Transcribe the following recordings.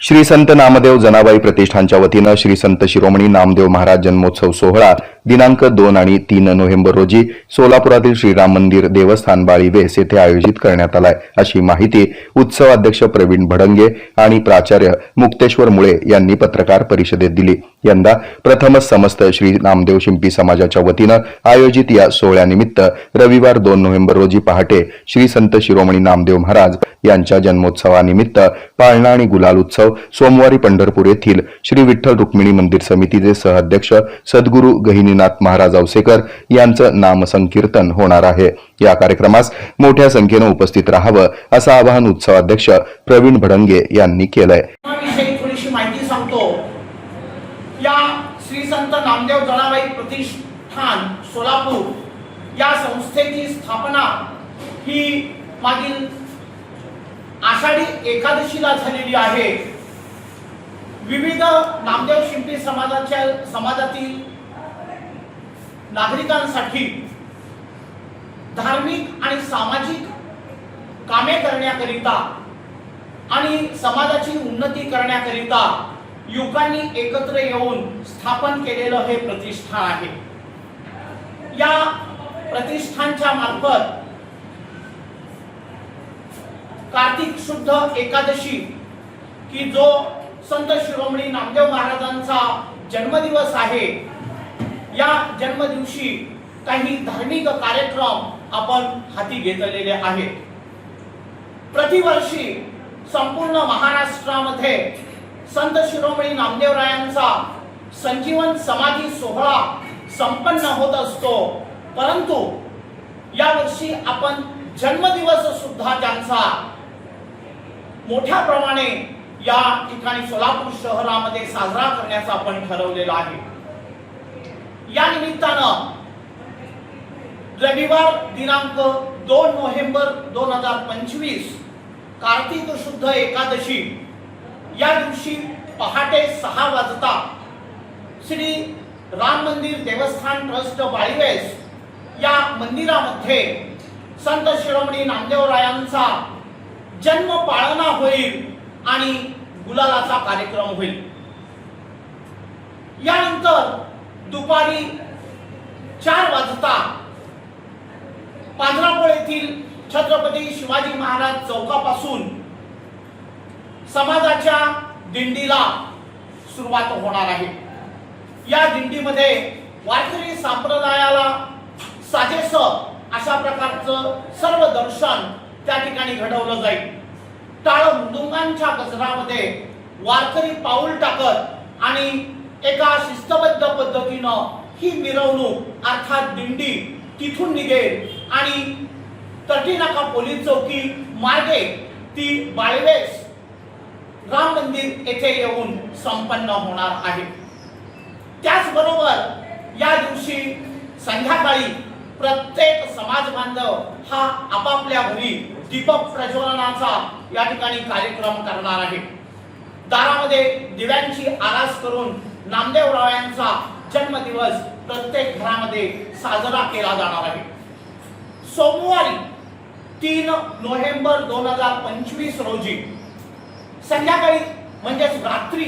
श्री संत नामदेव जनाबाई प्रतिष्ठानच्या वतीनं श्री संत शिरोमणी नामदेव महाराज जन्मोत्सव सोहळा दिनांक दोन आणि तीन नोव्हेंबर रोजी सोलापुरातील श्रीराम मंदिर देवस्थान बाळी बेस येथे आयोजित करण्यात आलाय. अशी माहिती उत्सव अध्यक्ष प्रवीण भडंगे आणि प्राचार्य मुक्तेश्वर मुळे यांनी पत्रकार परिषदेत दिली. यंदा प्रथमच समस्त श्री नामदेव शिंपी समाजाच्या वतीनं आयोजित या सोहळ्यानिमित्त रविवार दोन नोव्हेंबर रोजी पहाटे श्री संत शिरोमणी नामदेव महाराज यांच्या जन्मोत्सवानिमित्त पाळणा आणि गुलाल उत्सव सोमवारी पंढरपूर येथील श्री विठ्ठल रुक्मिणी मंदिर समितीचे सहअध्यक्ष सद्गुरू गहिनीनाथ महाराज औसेकर यांचं नामसंकीर्तन होणार आहे. या कार्यक्रमास मोठ्या संख्येनं उपस्थित राहावं असं आवाहन उत्सवाध्यक्ष प्रवीण भडंगे यांनी केलंय. माहिती सांगतो. या श्री संत नामदेव जनाबाई प्रतिष्ठान सोलापूर या संस्थेची स्थापना ही मागील आषाढी एकादशीला झालेली आहे. विविध नामदेव शिंपी समाजाच्या समाजातील नागरिकांसाठी धार्मिक आणि सामाजिक कामे करण्याकरिता आणि समाजाची उन्नती करण्याकरिता युवकांनी एकत्र येऊन स्थापन केलेलं हे प्रतिष्ठान आहे. या प्रतिष्ठानच्या मार्फत कार्तिक शुद्ध एकादशी की जो संत शिरोमणी नामदेव महाराजांचा जन्मदिवस आहे. या जन्मदिवशी काही धार्मिक कार्यक्रम आपण हाती घेतलेले आहेत. प्रतिवर्षी संपूर्ण महाराष्ट्रामध्ये संत शिरोमणी नामदेवरायांचा संजीवन समाधी सोहळा संपन्न होत असतो. परंतु यावर्षी आपण जन्मदिवस सुद्धा त्यांचा मोठ्या प्रमाणे या ठिकाणी सोलापूर शहरामध्ये साजरा करण्याचा आपण ठरवलेला आहे. या निमित्तानं रविवार दिनांक दोन नोव्हेंबर दोन हजार पंचवीस कार्तिक शुद्ध एकादशी या दिवशी पहाटे सहा वाजता श्री राम मंदिर देवस्थान ट्रस्ट बाळीवेस या मंदिरामध्ये संत शिरोमणी नामदेवरायांचा जन्म पाळना होईल. आणि गुलालाचा कार्यक्रम होईल. यानंतर दुपारी चार वाजता पांढरापोळ येथील छत्रपती शिवाजी महाराज चौकापासून समाजाच्या दिंडीला सुरुवात होणार आहे. या दिंडीमध्ये वारकरी संप्रदायाला साजेस अशा प्रकारचं सर्व दर्शन त्या ठिकाणी घडवलं जाईल. टाळ मृदुंगांच्या गजरामध्ये वारकरी पाऊल टाकत आणि एका शिस्तबद्ध पद्धतीनं ही मिरवणूक अर्थात दिंडी तिथून निघेल आणि तटीनाका पोलीस चौकी मार्गे ती बाळवेस राम मंदिर येथे येऊन संपन्न होणार आहे. त्याचबरोबर या दिवशी संध्याकाळी प्रत्येक समाज बांधव हा आपापल्या घरी दीपक प्रज्वलनाचा या ठिकाणी कार्यक्रम करणार आहे. दारामध्ये दिव्यांची आरास करून नामदेवराव जन्मदिवस प्रत्येक घरामध्ये साजरा केला जाणार आहे. सोमवारी तीन नोव्हेंबर दोन हजार पंचवीस रोजी संध्याकाळी म्हणजेच रात्री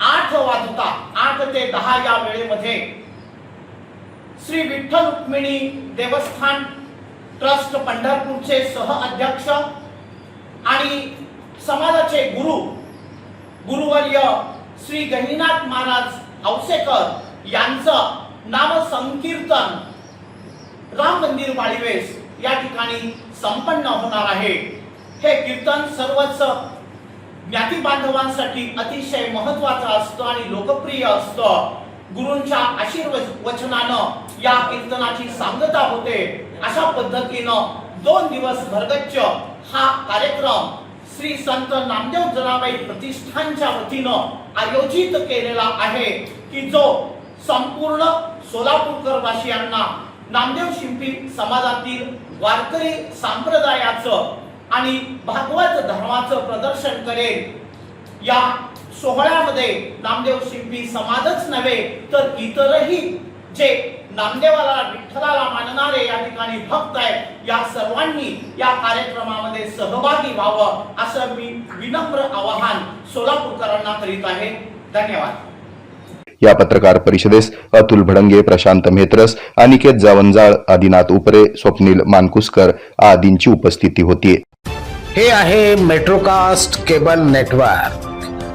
आठ वाजता आठ ते दहा या वेळेमध्ये श्री विठ्ठल रुक्मिणी देवस्थान ट्रस्ट पंढरपूरचे सह अध्यक्ष आणि समाजाचे गुरु गुरुवर्य श्री गहिनाथ महाराज औसेकर यांचं नामसंकीर्तन राम मंदिर वाळीवेस या ठिकाणी संपन्न होणार आहे. हे कीर्तन सर्वच ज्ञाती बांधवांसाठी अतिशय महत्वाचं असतं आणि लोकप्रिय असतं. गुरूंच्या आशीर्वचनानं या कीर्तनाची सांगता होते. अशा पद्धतीनं दोन दिवस भरगच्च हा कार्यक्रम श्री संत नामदेव जनाबाई प्रतिष्ठानच्या वतीनं आयोजित केलेला आहे की जो संपूर्ण सोलापूरकर वासियांना नामदेव शिंपी समाजातील वारकरी संप्रदायाचं आणि भागवत धर्माचं प्रदर्शन करेल. या सोहळ्यामध्ये नामदेव शिंपी समाजच नव्हे तर इतरही जे नामदेवाला विठ्ठलाला मानणारे या ठिकाणी भक्त आहेत या सर्वांनी या कार्यक्रमामध्ये सहभागी व्हावं असं मी विनम्र आवाहन सोलापूरकरांना करीत आहे. धन्यवाद. या पत्रकार परिषदेस अतुल भडंगे प्रशांत मेहत्रस अनिकेत जावंजाळ आदिनाथ उपरे स्वप्नील मानकुसकर आदींची उपस्थिती होती. हे आहे मेट्रोकास्ट केबल नेटवर्क.